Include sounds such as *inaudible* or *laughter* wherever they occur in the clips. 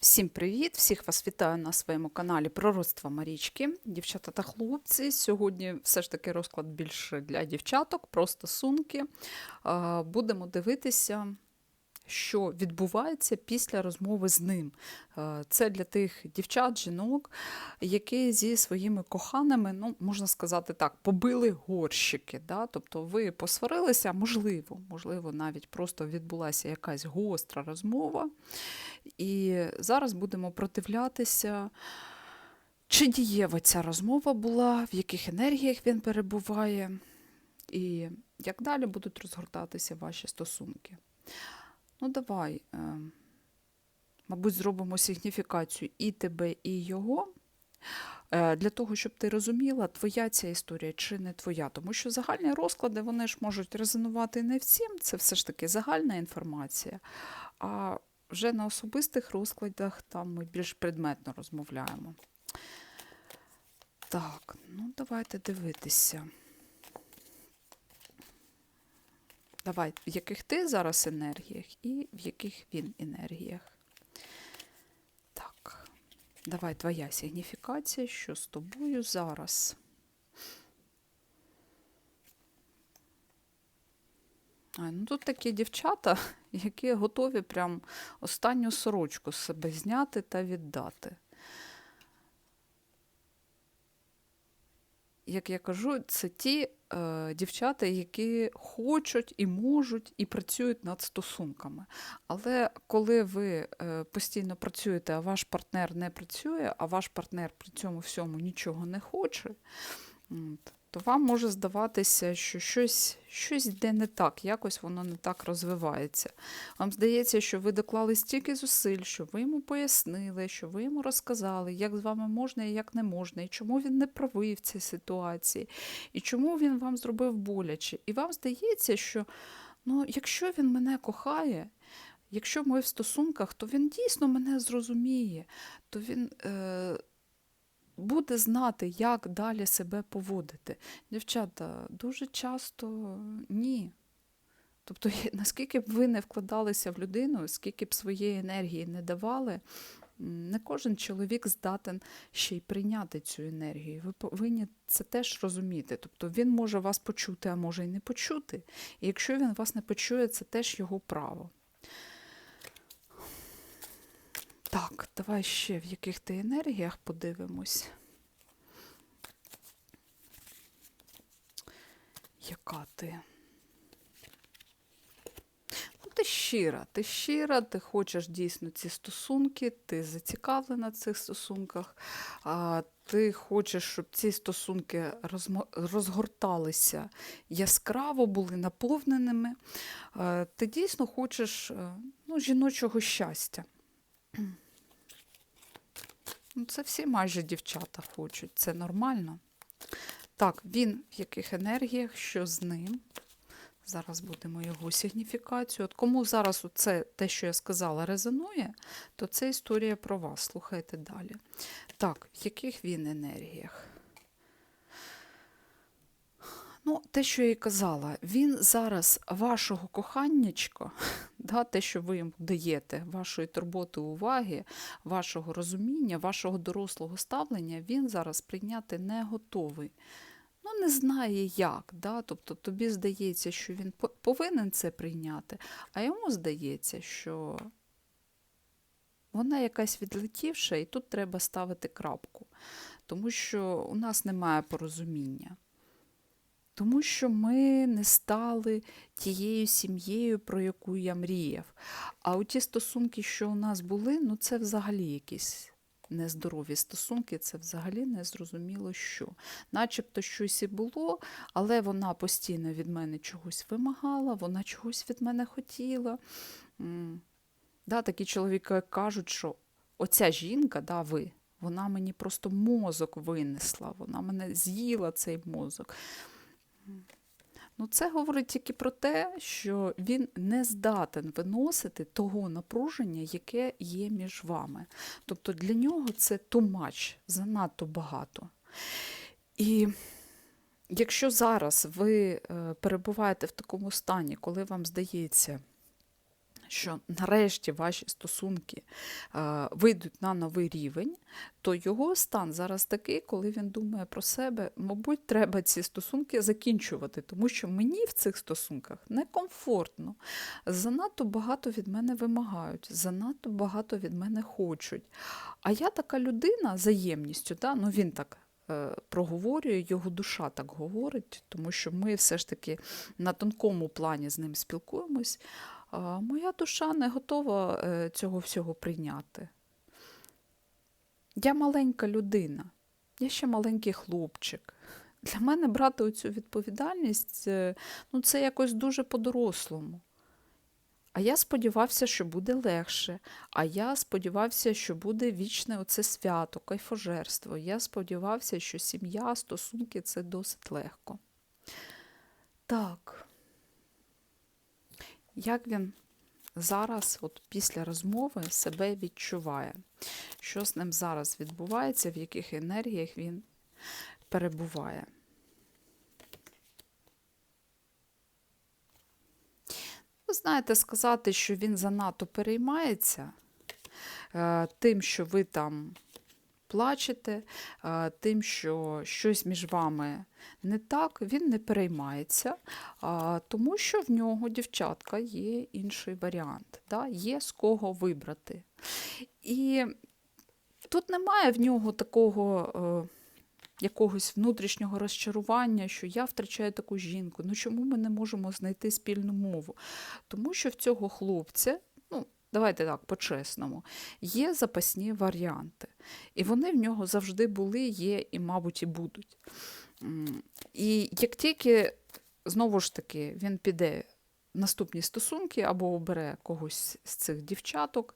Всім привіт! Всіх вас вітаю на своєму каналі Пророцтва Марічки. Дівчата та хлопці. Сьогодні все ж таки розклад більше для дівчаток, про стосунки. Будемо дивитися, що відбувається після розмови з ним. Це для тих дівчат, жінок, які зі своїми коханими, ну, можна сказати так, побили горщики. Да? Тобто ви посварилися, можливо, можливо, навіть просто відбулася якась гостра розмова. І зараз будемо продивлятися, чи дієва ця розмова була, в яких енергіях він перебуває, і як далі будуть розгортатися ваші стосунки. Ну, давай, е, мабуть, зробимо сигніфікацію і тебе, і його. е, Для того, щоб ти розуміла, твоя ця історія чи не твоя. Тому що загальні розклади вони ж можуть резонувати не всім, це все ж таки загальна інформація. А вже на особистих розкладах там ми більш предметно розмовляємо. Так, ну давайте дивитися. Давай, в яких ти зараз енергіях і в яких він енергіях. Так, давай твоя сигніфікація, що з тобою зараз. А, ну тут такі дівчата, *laughs* які готові прям останню сорочку з себе зняти та віддати. Як я кажу, це ті е, дівчата, які хочуть і можуть, і працюють над стосунками. Але коли ви е, постійно працюєте, а ваш партнер не працює, а ваш партнер при цьому всьому нічого не хоче, от, то вам може здаватися, що щось, щось йде не так, якось воно не так розвивається. Вам здається, що ви доклали стільки зусиль, що ви йому пояснили, що ви йому розказали, як з вами можна і як не можна, і чому він не правий в цій ситуації, і чому він вам зробив боляче. І вам здається, що ну, якщо він мене кохає, якщо ми в стосунках, то він дійсно мене зрозуміє, то він. Е- буде знати, як далі себе поводити. Дівчата, дуже часто ні. Тобто, наскільки б ви не вкладалися в людину, скільки б своєї енергії не давали, не кожен чоловік здатен ще й прийняти цю енергію. Ви повинні це теж розуміти. Тобто він може вас почути, а може й не почути. І якщо він вас не почує, це теж його право. Так, давай ще в яких ти енергіях подивимось. Яка ти? Ну, ти щира, ти щира, ти хочеш дійсно ці стосунки, ти зацікавлена в цих стосунках, а, ти хочеш, щоб ці стосунки розгорталися яскраво, були наповненими. А, ти дійсно хочеш е, ну, жіночого щастя. Ну, це всі майже дівчата хочуть, це нормально. Так, він в яких енергіях, що з ним. Зараз будемо його сигніфікацію. От кому зараз це те, що я сказала, резонує, то це історія про вас. Слухайте далі. Так, в яких він енергіях? Ну, те, що я і казала, він зараз вашого коханнячка, *laughs* да, те, що ви йому даєте, вашої турботи, уваги, вашого розуміння, вашого дорослого ставлення, він зараз прийняти не готовий. Ну, не знає як. Да? Тобто тобі здається, що він повинен це прийняти, а йому здається, що вона якась відлетівша, і тут треба ставити крапку. Тому що у нас немає порозуміння. Тому що ми не стали тією сім'єю, про яку я мріяв. А у ті стосунки, що у нас були, ну це взагалі якісь нездорові стосунки, це взагалі не зрозуміло що. Начебто щось і було, але вона постійно від мене чогось вимагала, вона чогось від мене хотіла. Да, такі чоловіки кажуть, що оця жінка, да, ви, вона мені просто мозок винесла, вона мене з'їла цей мозок. Ну, це говорить тільки про те, що він не здатен виносити того напруження, яке є між вами. Тобто для нього це тумач, занадто багато. І якщо зараз ви е, перебуваєте в такому стані, коли вам здається, що нарешті ваші стосунки е, вийдуть на новий рівень, то його стан зараз такий, коли він думає про себе, мабуть, треба ці стосунки закінчувати, тому що мені в цих стосунках некомфортно. Занадто багато від мене вимагають, занадто багато від мене хочуть. А я така людина за ємністю, да? ну він так. е, Проговорює, його душа так говорить, тому що ми все ж таки на тонкому плані з ним спілкуємось. Моя душа не готова е, цього всього прийняти. Я маленька людина, я ще маленький хлопчик. Для мене брати оцю відповідальність е, ну, це якось дуже по-дорослому. А я сподівався, що буде легше. А я сподівався, що буде вічне оце свято, кайфожерство. Я сподівався, що сім'я, стосунки це досить легко. Так. Як він зараз, от після розмови, себе відчуває? Що з ним зараз відбувається, в яких енергіях він перебуває? Ви знаєте, сказати, що він занадто переймається е, тим, що ви там плачете, е, тим, що щось між вами не так, він не переймається, тому що в нього, дівчатка, є інший варіант, да? є з кого вибрати. І тут немає в нього такого. Е, Якогось внутрішнього розчарування, що я втрачаю таку жінку. Ну чому ми не можемо знайти спільну мову? Тому що в цього хлопця, ну, давайте так, по-чесному, є запасні варіанти. І вони в нього завжди були, є і, мабуть, і будуть. І як тільки, знову ж таки, він піде в наступні стосунки або обере когось з цих дівчаток,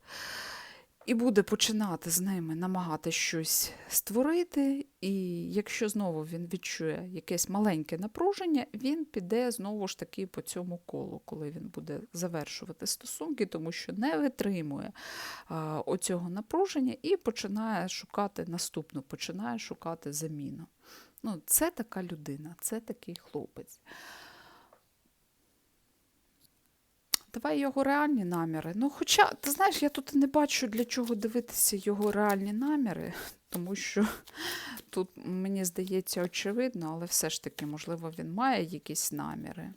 і буде починати з ними намагати щось створити. І якщо знову він відчує якесь маленьке напруження, він піде знову ж таки по цьому колу, коли він буде завершувати стосунки, тому що не витримує а, оцього напруження і починає шукати наступну, починає шукати заміну. Ну, це така людина, це такий хлопець. Давай його реальні наміри. Ну, хоча, ти знаєш, я тут не бачу, для чого дивитися його реальні наміри, тому що тут, мені здається, очевидно, але все ж таки, можливо, він має якісь наміри.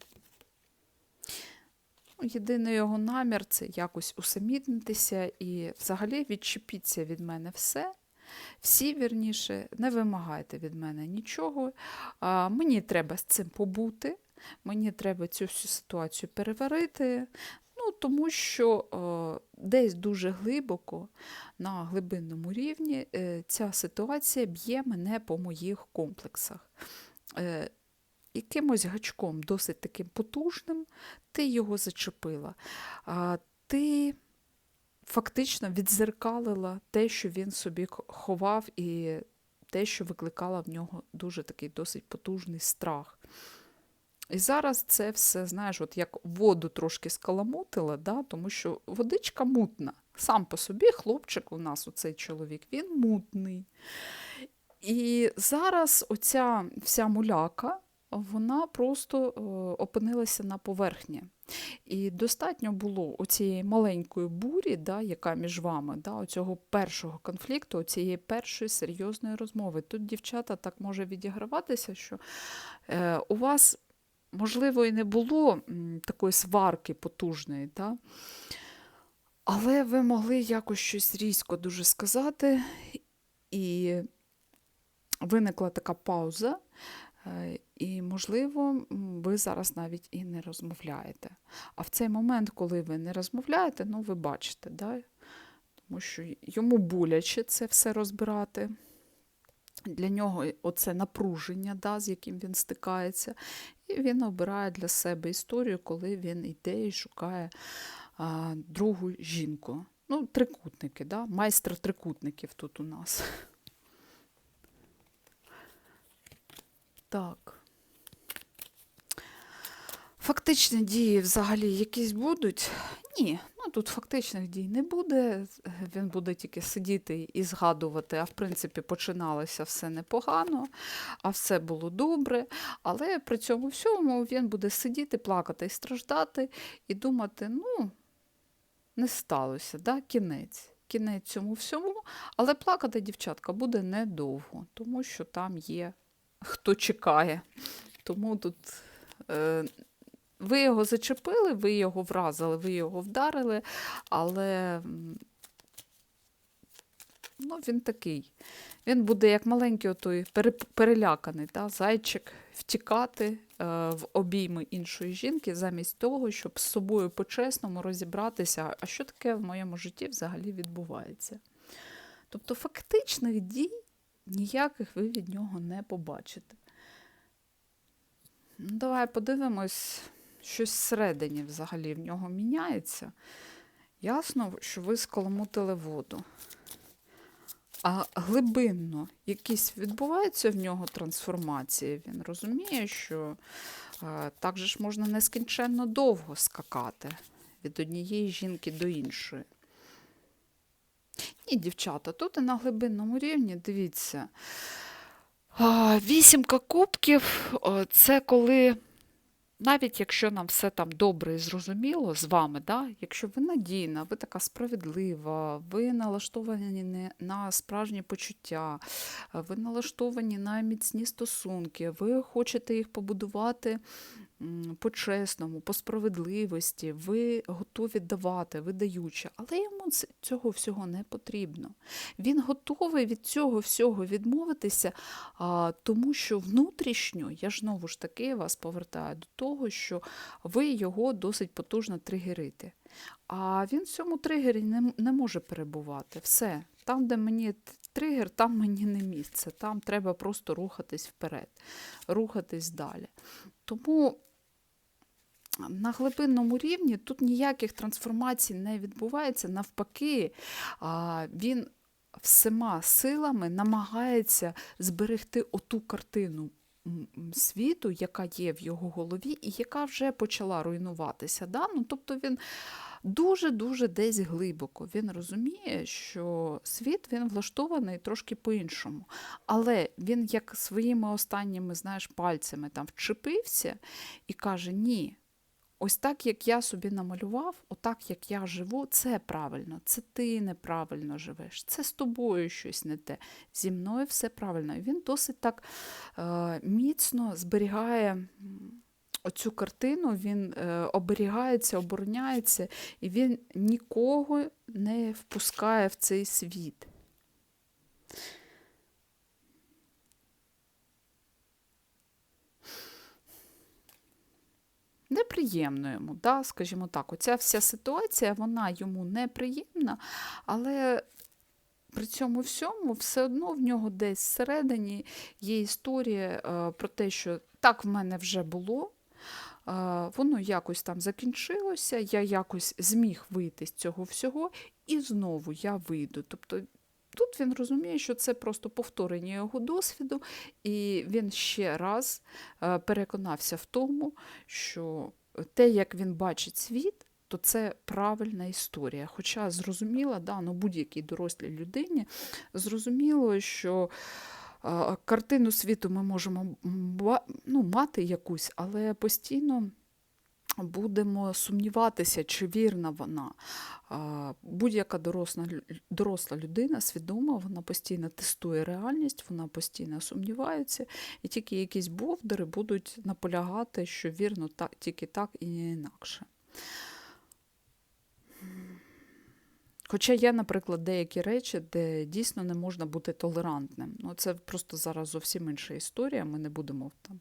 Ну, Єдиний його намір це якось усамітнитися і взагалі відчепіться від мене все. Всі, вірніше, не вимагайте від мене нічого. А, мені треба з цим побути. Мені треба цю всю ситуацію переварити, ну, тому що е, десь дуже глибоко, на глибинному рівні, е, ця ситуація б'є мене по моїх комплексах. Е, якимось гачком досить таким потужним, ти його зачепила. А, ти фактично відзеркалила те, що він собі ховав, і те, що викликало в нього дуже такий досить потужний страх. І зараз це все, знаєш, от як воду трошки скаламутила, да? тому що водичка мутна. Сам по собі хлопчик у нас, оцей чоловік, він мутний. І зараз оця вся муляка, вона просто е, опинилася на поверхні. І достатньо було оцієї маленької бурі, да, яка між вами, да, оцього першого конфлікту, оцієї першої серйозної розмови. Тут дівчата так може відіграватися, що е, у вас, можливо, і не було такої сварки потужної, да, але ви могли якось щось різко дуже сказати, і виникла така пауза. Е, І, можливо, ви зараз навіть і не розмовляєте. А в цей момент, коли ви не розмовляєте, ну ви бачите, да? тому що йому боляче це все розбирати. Для нього оце напруження, да, з яким він стикається, і він обирає для себе історію, коли він йде і шукає а, другу жінку. Ну, трикутники, да? майстер трикутників тут у нас. Так. Фактичні дії взагалі якісь будуть? Ні, ну тут фактичних дій не буде. Він буде тільки сидіти і згадувати, а в принципі починалося все непогано, а все було добре. Але при цьому всьому він буде сидіти, плакати і страждати, і думати, ну, не сталося, да? кінець. Кінець цьому всьому, але плакати дівчатка буде недовго, тому що там є хто чекає. Тому тут е, ви його зачепили, ви його вразили, ви його вдарили, але ну, він такий. Він буде як маленький отой переляканий та, зайчик втікати е, в обійми іншої жінки, замість того, щоб з собою по-чесному розібратися, а що таке в моєму житті взагалі відбувається. Тобто фактичних дій ніяких ви від нього не побачите. Ну, давай подивимось, щось всередині взагалі в нього міняється. Ясно, що ви скаламутили воду. А глибинно якісь відбуваються в нього трансформації. Він розуміє, що е, так же ж можна нескінченно довго скакати від однієї жінки до іншої. Ні, дівчата, тут і на глибинному рівні, дивіться. Вісімка кубків це коли, навіть якщо нам все там добре і зрозуміло з вами, да, якщо ви надійна, ви така справедлива, ви налаштовані на справжні почуття, ви налаштовані на міцні стосунки, ви хочете їх побудувати по-чесному, по справедливості, ви готові давати, ви даючі, але йому цього всього не потрібно. Він готовий від цього всього відмовитися, тому що внутрішньо, я ж знову ж таки вас повертаю до того, що ви його досить потужно тригерите. А він в цьому тригері не, не може перебувати. Все. Там, де мені тригер, там мені не місце. Там треба просто рухатись вперед, рухатись далі. Тому на глибинному рівні тут ніяких трансформацій не відбувається. Навпаки, він всіма силами намагається зберегти оту картину світу, яка є в його голові, і яка вже почала руйнуватися. Да? Ну, тобто він дуже-дуже десь глибоко. Він розуміє, що світ він влаштований трошки по-іншому. Але він як своїми останніми знаєш, пальцями там вчепився і каже: ні. Ось так, як я собі намалював, отак, як я живу, це правильно, це ти неправильно живеш, це з тобою щось не те. Зі мною все правильно. І він досить так е, міцно зберігає оцю картину, він е, оберігається, обороняється, і він нікого не впускає в цей світ. Неприємно йому, да, скажімо так. Оця вся ситуація, вона йому неприємна, але при цьому всьому все одно в нього десь всередині є історія е, про те, що так в мене вже було. е, Воно якось там закінчилося, я якось зміг вийти з цього всього, і знову я вийду. Тобто тут він розуміє, що це просто повторення його досвіду, і він ще раз е, переконався в тому, що те, як він бачить світ, то це правильна історія. Хоча зрозуміло, да, ну, будь-якій дорослій людині зрозуміло, що е, картину світу ми можемо ну, мати якусь, але постійно будемо сумніватися, чи вірна вона. Будь-яка доросла, доросла людина свідома, вона постійно тестує реальність, вона постійно сумнівається, і тільки якісь бовдери будуть наполягати, що вірно так, тільки так і не інакше. Хоча є, наприклад, деякі речі, де дійсно не можна бути толерантним. Ну, це просто зараз зовсім інша історія. Ми не будемо там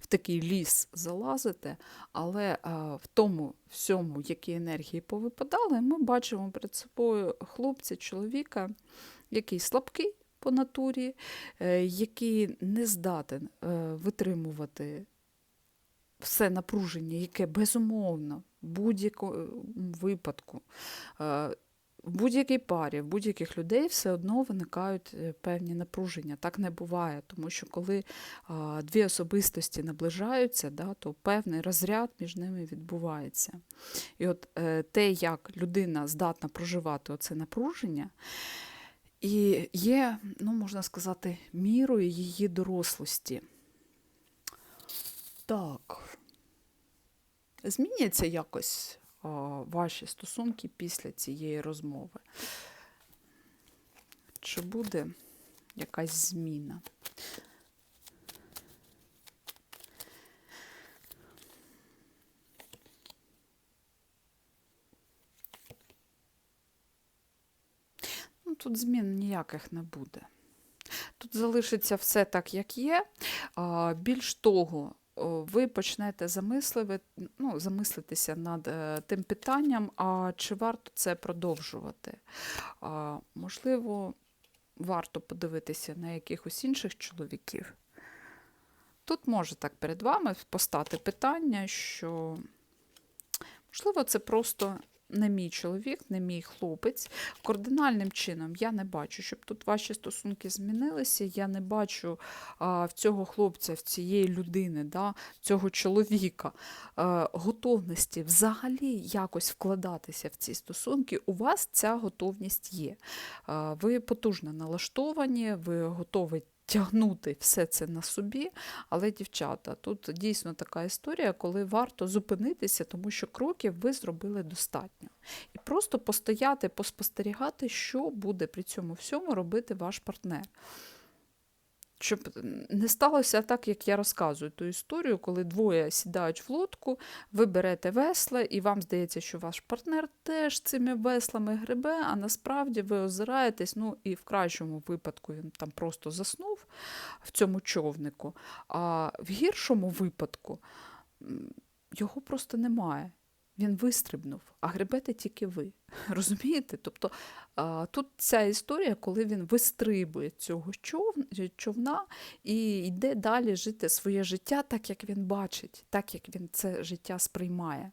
в такий ліс залазити. Але а, в тому всьому, які енергії повипадали, ми бачимо перед собою хлопця, чоловіка, який слабкий по натурі, е, який не здатен е, витримувати все напруження, яке безумовно в будь-якому випадку. В будь-якій парі, в будь-яких людей все одно виникають е, певні напруження. Так не буває, тому що коли дві особистості наближаються, да, то певний розряд між ними відбувається. І от е, те, як людина здатна проживати оце напруження, і є, ну, можна сказати, мірою її дорослості. Так. Зміняться якось ваші стосунки після цієї розмови. Чи буде якась зміна? Ну, тут змін ніяких не буде. Тут залишиться все так, як є. Більш того, ви почнете ну, замислитися над е, тим питанням, а чи варто це продовжувати. Можливо, варто подивитися на якихось інших чоловіків. Тут може так перед вами постати питання, що, можливо, це просто не мій чоловік, не мій хлопець. Кардинальним чином я не бачу, щоб тут ваші стосунки змінилися. Я не бачу а, в цього хлопця, в цієї людини, да, цього чоловіка а, готовності взагалі якось вкладатися в ці стосунки. У вас ця готовність є. А, ви потужно налаштовані, ви готові. Тягнути все це на собі, але, дівчата, тут дійсно така історія, коли варто зупинитися, тому що кроків ви зробили достатньо. І просто постояти, поспостерігати, що буде при цьому всьому робити ваш партнер. Щоб не сталося так, як я розказую ту історію, коли двоє сідають в лодку, ви берете весла, і вам здається, що ваш партнер теж цими веслами гребе, а насправді ви озираєтесь, ну і в кращому випадку він там просто заснув в цьому човнику, а в гіршому випадку його просто немає. Він вистрибнув, а гребете тільки ви. *laughs* Розумієте? Тобто тут ця історія, коли він вистрибує цього човна і йде далі жити своє життя так, як він бачить, так, як він це життя сприймає.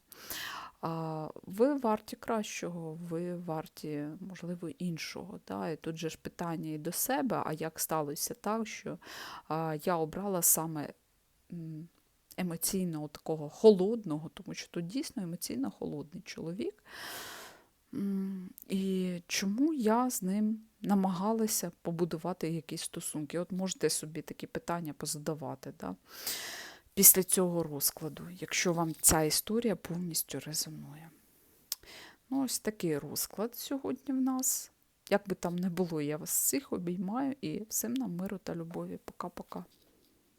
Ви варті кращого, ви варті, можливо, іншого. Да? І тут же ж питання і до себе, а як сталося так, що я обрала саме. Емоційного такого холодного, тому що тут дійсно емоційно холодний чоловік. І чому я з ним намагалася побудувати якісь стосунки? От можете собі такі питання позадавати да? після цього розкладу, якщо вам ця історія повністю резонує. Ну, ось такий розклад сьогодні в нас. Як би там не було, я вас всіх обіймаю і всім нам миру та любові. Пока-пока.